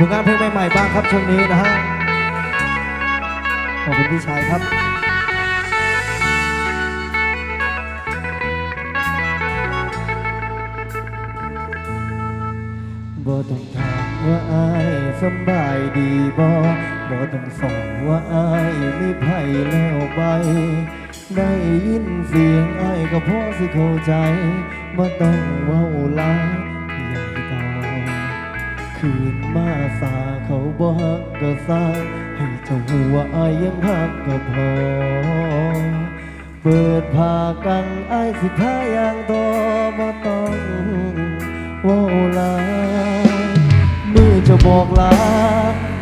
ผลงานเพลงใหม่ๆบ้างครับช่วงนี้นะฮะ ขอบคุณพี่ชายครับบ่ต้องถามว่าอายสบายดีบ่บ่ต้องส่องว่าอายมีไผแล้วไป ได้ยินเสียงอายก็พอสิเข้าใจบ่ต้องเว้าลาย คืนมาสาเขาบ่ฮักก็สร้างให้เจ้าหัวอายยังฮักก็พอ เปิดผ้ากังอายสิพาอย่างต่อบ่ต้องว้าลายมือจะบอกลา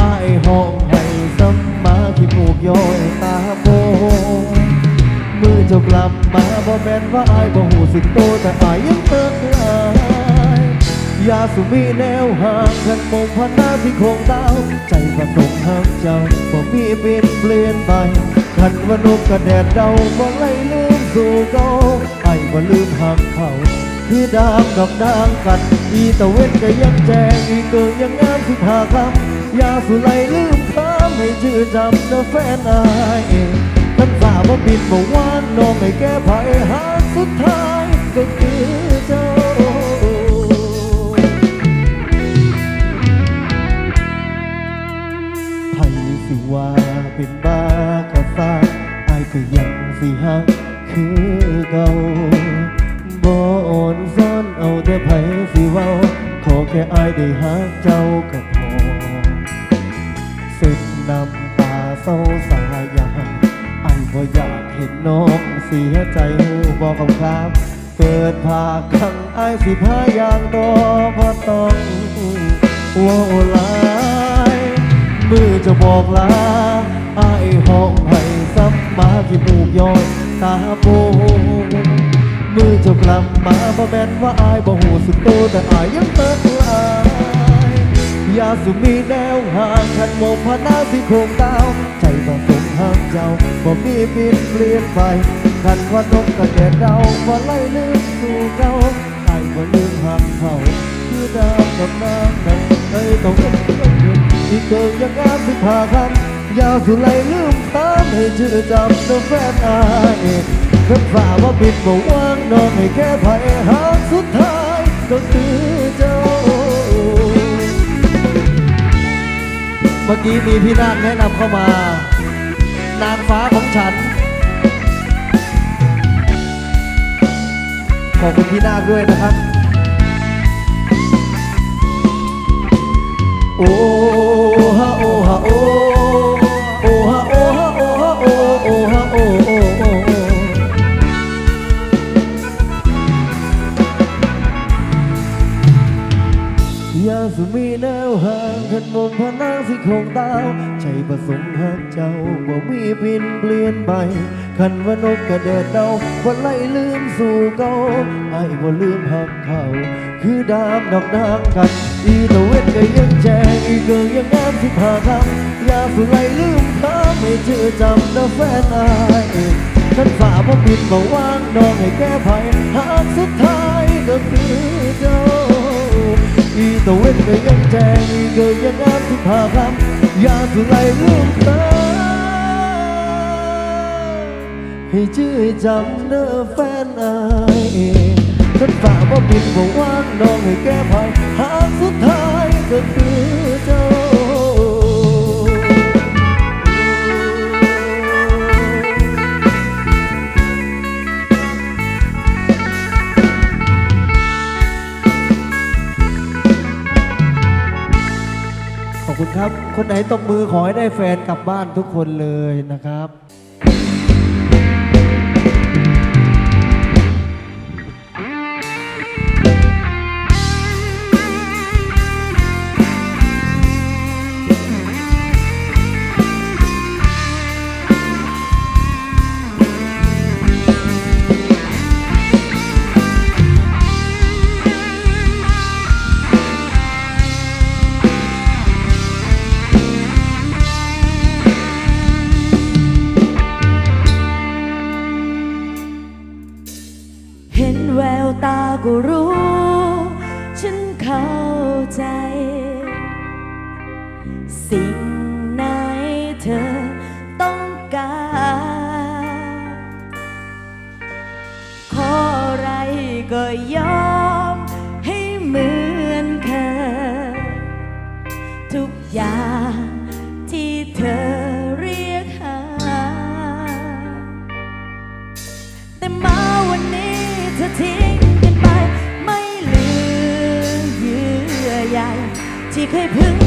อายห้องให้สัมมาที่ผูกย้อยตาโบมือเจ้ากลับมาบ่แม่นว่าอายบ่หูสึกโตแต่อายยังเปิดอาย ยาสุมีแนวห่างกันมงพันหน้าที่คงดาว ใจประสงค์หักเจ้าบ่มีเปลี่ยนเปลี่ยนไปขันว่านกกระแดดเดาบ่ไล่ลืมสู่เก่าไอ้บ่ลืมหักเขาคือดามดอกนางกัน อีตะเวนก็ยังแจงอีเกิงยังงามสิบหาคำยาสุไลลืมคำให้ชื่อจำเดอแฟนอายท่านฝ่าบ่บินบ่วานน้องให้แก้ไขหาสุดท้ายก็คือ เป็นบ้ากะซ่าอายก็ยังสิฮักคือเก่าบ่อ่อนซ้อนเอาแต่ไผสิเว้า ขอแค่อายได้ฮักเจ้าก็พอเส้นน้ำตาเศร้าสายอยางไอ้บ่อยากเห็นน้องเสียใจหูบอกคำคามเปิดผ้าขังไอ้ายสิพาอย่างดอบ่ต้องโวลายมือจะบอกลา ไอ้ายห้องให้ซ้ำมาที่มูกย้อยตาโบมือเจะกลับมาบ่แม่นว่าอายบ่หูสึกโตแต่อายยังเติดลายยาสุมีแนวห่างขันโมงพานาที่โคงดาวใจต้องสงห่างเจ้าบ่มีบินเปลี่ยนไปขันว่านกกระเด็ดเราบ่ไล่ลืมสู่เก่าไอ้บ่ลืมหักเขาคือดาวกับน้ำนั้นเคยต้องเห็นต้องเห็นอีกเกินยังงามสิพาคำ ยาสุไลลืมตามให้ชื่อจำตัวแฟนอายขึ้นฝ่าว่าบินบ่วางนองให้แค่ไผหาสุดท้ายก็คือเจ้า เมื่อกี้มีพี่นาคแนะนำเข้ามา นางฟ้าของฉัน ขอบคุณพี่นาคด้วยนะครับ โอ้ฮะโอ้ฮะโอ้ ยาสุมีแนวห่างขันมนพนางสิคงดาวใจประสงค์หักเจ้าบ่มีปินเปลี่ยนไปขันว่านกกระเด็ดเดาว่าไล่ลืมสู่เก่าไอ้บ่ลืมหักเขาคือดามดอกนางกัน อีตะเวนก็ยังแจงอีเกิงยังงามสิบหาคำยาสุไล่ลืมคำให้ชื่อจำนะแฟนอายขันฝ่าบ่ปิดบ่ว่างนองให้แก้ไขหากสุดท้ายก็คือเจ้า อีตะเวนก็ยังแจงอีเกิดยังงามที่พาคำอยากสุไลลูกตาให้ชื่อจำเนอแฟนอายฉันฝากว่าบินบ่ว่างน้องให้แก้ภัยหากสุดท้ายก็คือเจ้า คนไหนตบมือขอให้ได้แฟนกลับบ้านทุกคนเลยนะครับ ก็รู้ ฉันเข้าใจ สิ่ง ที่เ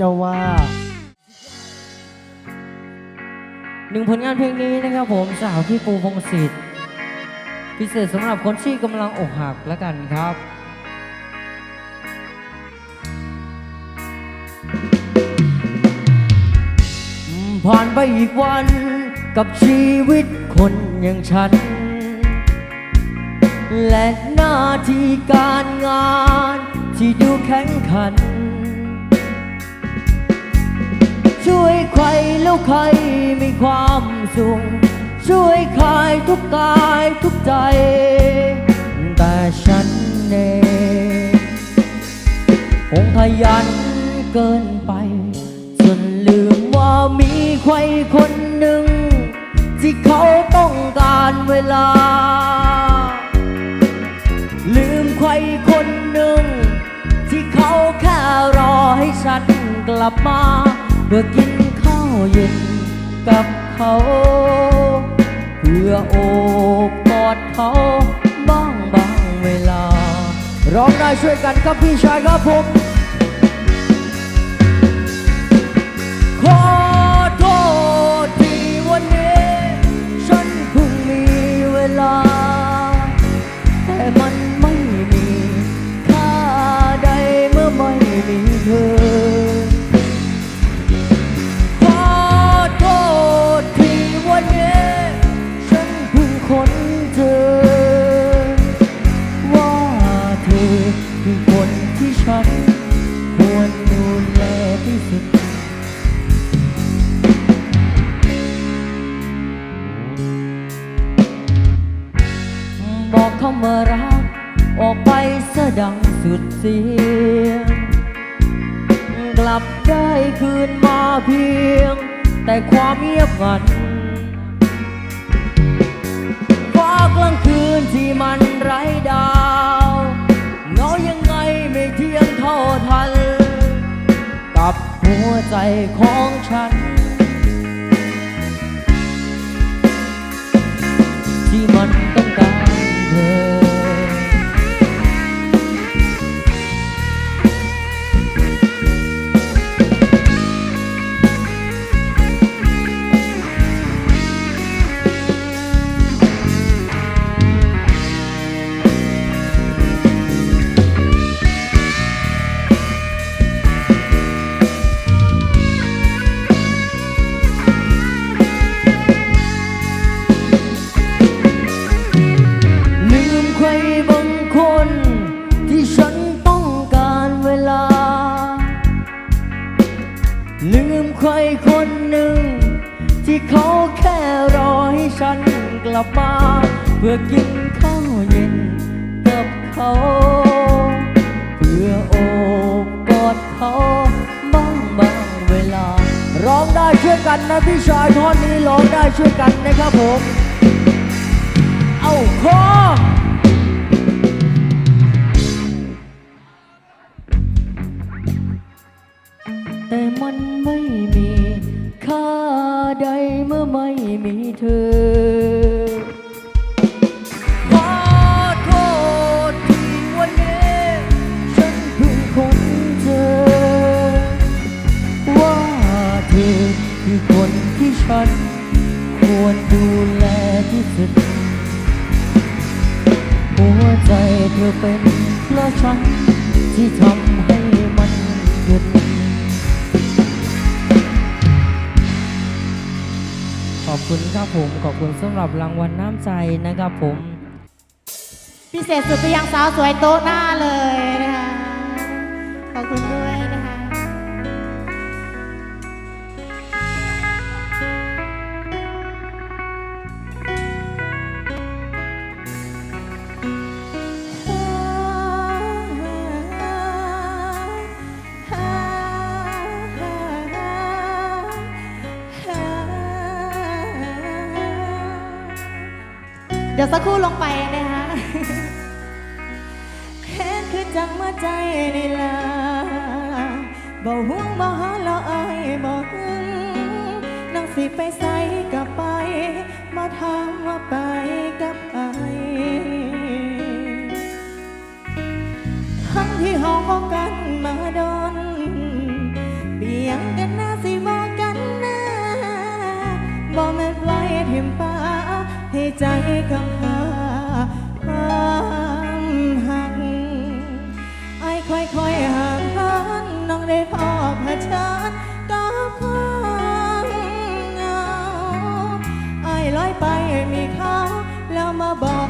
จ้าว่าหนึ่งผลงานเพลงนี้นะครับผมสาวพี่ปูพงศิษย์พิเศษสำหรับคนที่กำลังอกหักแล้วกันครับผ่านไปอีกวันกับชีวิตคนอย่างฉัน และหน้าที่การงานที่ดูแข็งขัน ช่วยใครแล้วใครมีความสุขช่วยใครทุกกายทุกใจ แต่ฉันเองคงขยันเกินไป จนลืมว่ามีใครคนหนึ่ง ที่เขาต้องการเวลา ลืมใครคนหนึ่ง ที่เขาแค่รอให้ฉันกลับมา เพื่อกินข้าวเย็นกับเขา เพื่อโอบกอดเขาบ้างบางเวลา ร้องได้ช่วยกันครับพี่ชายครับผมขอโทษที่วันนี้ ฉันเพิ่งมีเวลา แต่มันไม่มีค่าใดเมื่อไม่มีเธอ พื่อกินข้าวเย็นกับเขา เพื่อโอบกอดเขาบ้างบางเวลา ร้องได้ช่วยกันนะพี่ชายท่อนนี้ร้องได้ช่วยกันนะครับผม เอาคอ และฉันที่ทำให้มันหยุดขอบคุณครับผม ขอบคุณสำหรับรางวัลน้ำใจนะครับผม พิเศษสุดไปยังสาวสวยโต๊ะหน้าเลยนะคะขอบคุณด้วย ดี๋ยวสักครู่ลงไปนะคะเห็นคือจังมาใจนี่ล่ะบ่ห่วงบ่หาละอายบ่หึงนังสิไปใส่กับไปมาถามว่าไปกับใครทั้งที่ห้องบอกันมาดนเบียงกันหน้าสิบอกกันหน้าบ่แม่นไว้ทิมป้า ให้ใจกำพาความหักไอ้ค่อยๆห่างหันน้องได้พอเผชิญกับความเงาไอ้ลอยไปมีเขาแล้วมาบอก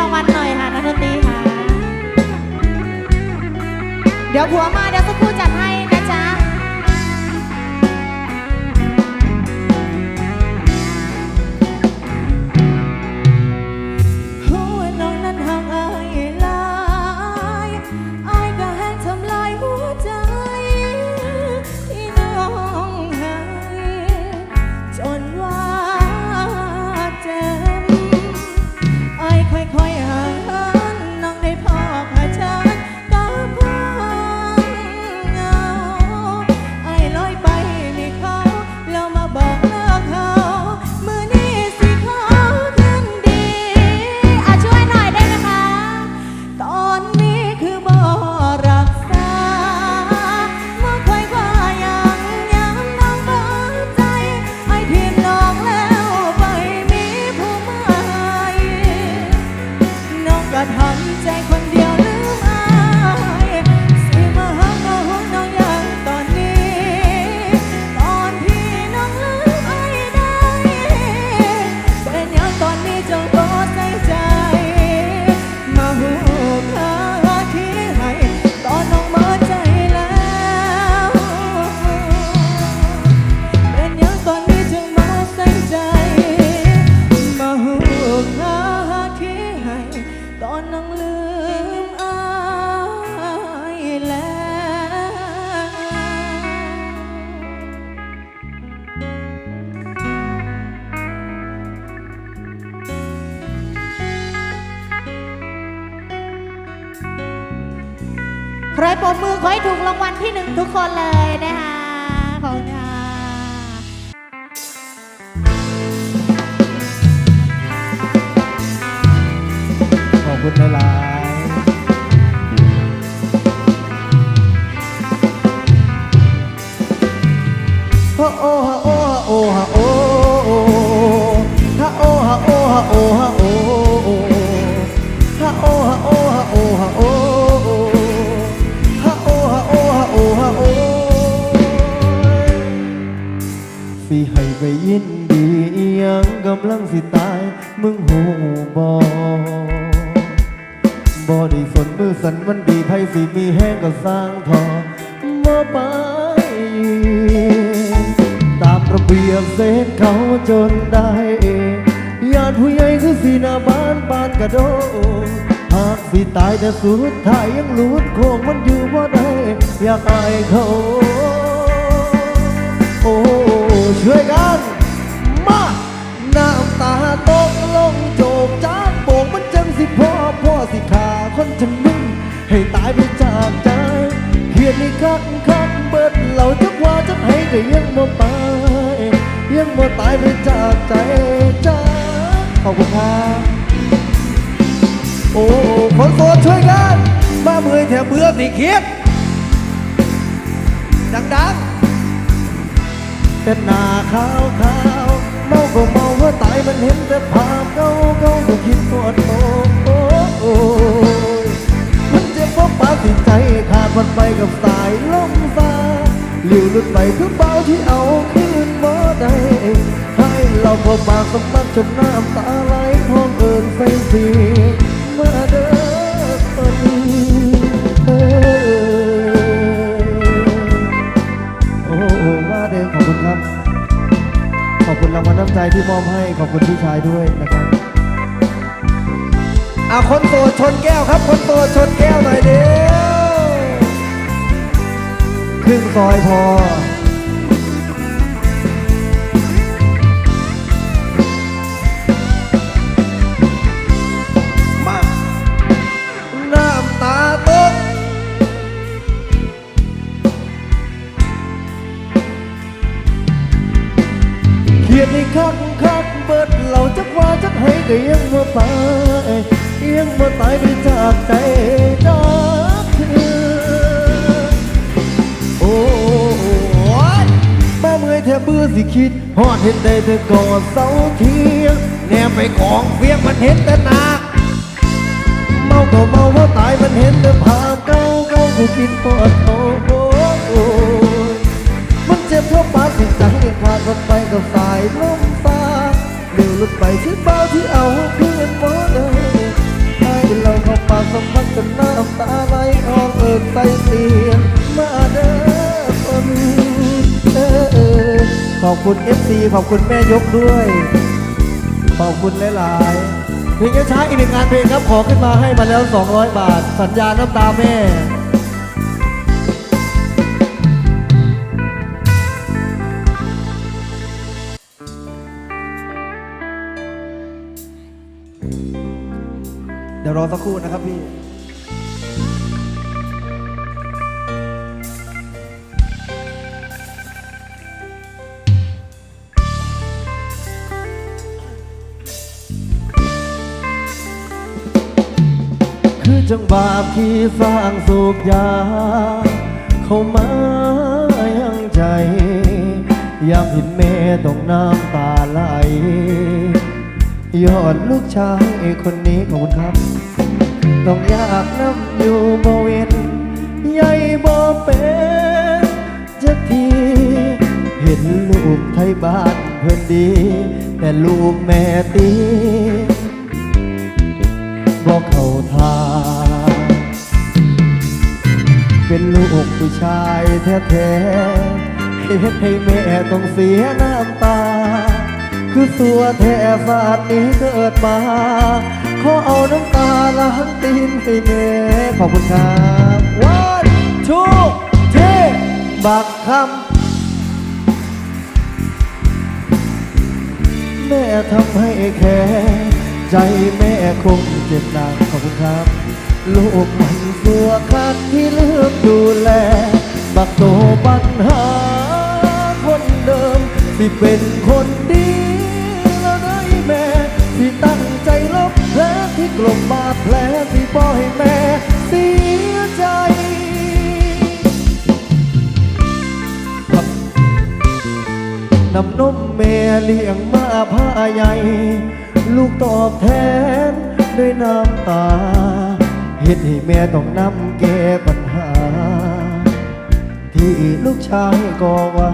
รับรางวัลหน่อยค่ะนักดนตรีค่ะ เดี๋ยวผัวมา ปรบมือขอให้ถูกรางวัลที่หนึ่งทุกคนเลยนะคะขอบคุณ สิให้ไปยินดียังกำลังสิตาย มึงหูบอบ่ได้สนมือสันมันดีไผสิมีแห้งก็สร้างทอบ่ไป ตามระเบียบเสร็จเขาจนได้เองญาติผู้ใหญ่คือสีหน้าบ้านปานกระโดหากสิตายแต่สุดท้ายยังหลุดโค้งมันอยู่บ่ได้ อยากอายเขา โอ้ ช่วยกัน มา น้ำตาตกลงโจกจากโบกมันจังสิพ่อพ่อสิขาคนจังนึงให้ตายไปจากใจเขียนนี่คักคักเบิดเราจักว่าจักให้ก็ยังบ่ตายยังบ่ตายไปจากใจจ้าขอบคุณครับโอ้คนโสดช่วยกัน มาเมื่อยแถมเบื่อสิเคิดดังๆ เป็นหน้าขาวขาวเมาก็เมาว่าตายมันเห็นแต่ภาพเก่าเก่าก็คิดปวดโอ้โอ้ยมันเจ็บเพราะปาสิใจขาดมันไปกับสายลมฟ้าหลิวหลุดไปคือเบาที่เอาคืนบ่ได้ให้เราพบปากสมัครจนน้ำตาไหลท้องเอินใส่สีเมาเด้ รางวัลน้ำใจที่มอบให้ขอบคุณพี่ชายด้วยนะครับอะคนโสดชนแก้วครับ คนโสดชนแก้วหน่อยเดียวครึ่งซอยพอ คักคักเบิดเราจักว่าจักให้ก็ยังบ่ตายยังบ่ตายไปจากใจจากเธอโอ้มาเมื่อยแทบเบื่อสิคิดฮอดเห็นได้แต่กอเสาเทียงแนมไปกองเฟียงมันเห็นแต่หนาเมาก็เมาว่าตายมันเห็นแต่ภาพเก่าลมตาเดี๋ยวหลุดไปที่เบ้าที่เอาเพื่อนหมดเลยให้เราเข้าปากสมพักจนน้ำตาไหลออกเอิกใส่เตียงมาเด้อคนเออเอขอบคุณ FC ขอบคุณแม่ยกด้วย ขอบคุณหลายๆเพลงช้าอีกหนึ่งงานเพลงครับขอขึ้นมาให้มาแล้ว 200 บาท สัญญาน้ำตาแม่ เดี๋ยวรอสักครู่นะครับพี่คือจังบาปที่สร้างสูบยา เข้ามายังใจยามเห็นแม่ต้องน้ำตาไหล ยอดลูกชายคนนี้ขอบคุณครับ ต้องอยากนำอยู่บ่เวนใหญ่บ่เป็นจะที เห็นลูกไทยบ้านเพื่อนดี แต่ลูกแม่ตีบอกเขาทางเป็นลูกผู้ชายแท้ๆเฮ็ดให้แม่ต้องเสียน้ำตา คือสัวแท้ศาสตร์นี้เกิดมาขอเอาน้ำตาล้างตีนให้แม่ขอบคุณครับ one two three บักคำแม่ทำให้แค่ใจแม่คงเจ็บหนักขอบคุณครับ ลูกมันสัวคัดที่เลือกดูแล บักโตปัญหาคนเดิมที่เป็นคนดีแล้วนะแม่ ที่ตั้งใจลบแผลที่กลบบาแผลที่ปล่อยแม่เสียใจนำนมแม่เลี้ยงมาผ้าใหญ่ ลูกตอบแทนด้วยน้ำตา เหตุให้แม่ต้องนำแก้ปัญหา ที่ลูกชายก่อไว้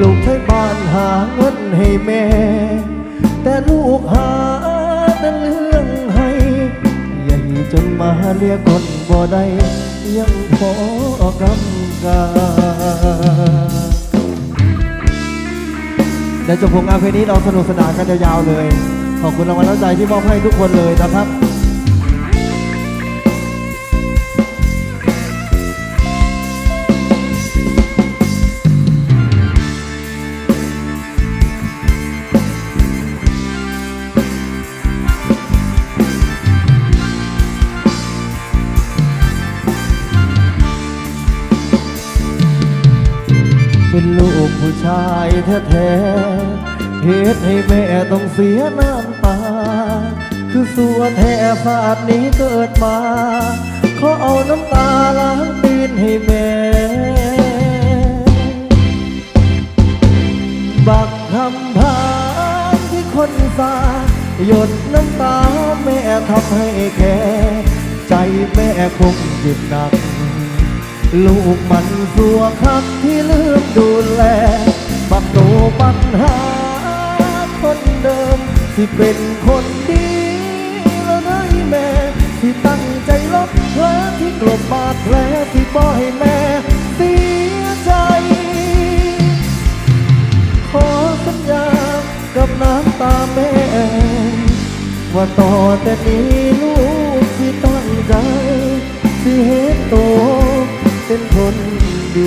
ลูกใช้บ้านหาเงินให้แม่ แต่ลูกหาแต่เรื่องให้ใหญ่จนมาเรียกคนบ่ได้ยังพอกำกาเดี๋ยวจบผลงานเพลงนี้เราสนุกสนานกันยาวๆเลย ขอบคุณรางวัลน้ำใจที่มอบให้ทุกคนเลยนะครับ เป็นลูกผู้ชายแท้ๆเหตุให้แม่ต้องเสียน้ำตา คือสัวแท้ศาสตร์นี้เกิดมาขอเอาน้ำตาล้างตีนให้แม่ บักคำพานที่คนสาหยดน้ำตาแม่ทำให้แค่ใจแม่คงจ็บหนัก ลูกมันสัวคักที่ลืมดูแล บักโตปัญหาคนเดิมที่เป็นคนดีแล้วนะแม่ ที่ตั้งใจลบแผลที่กลบบาดแผลที่ปล่อยแม่เสียใจ ขอสัญญากับน้ำตาแม่ ว่าต่อแต่นี้ ข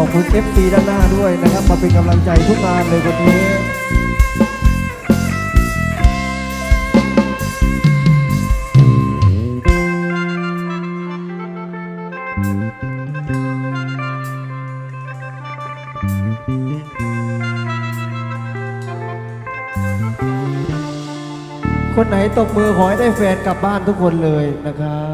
อบคุณ FC ด้านหน้าด้วยนะครับ มาเป็นกำลังใจทุกงานเลยวันนี้ ตกมือขอให้ได้แฟนกลับบ้านทุกคนเลยนะครับ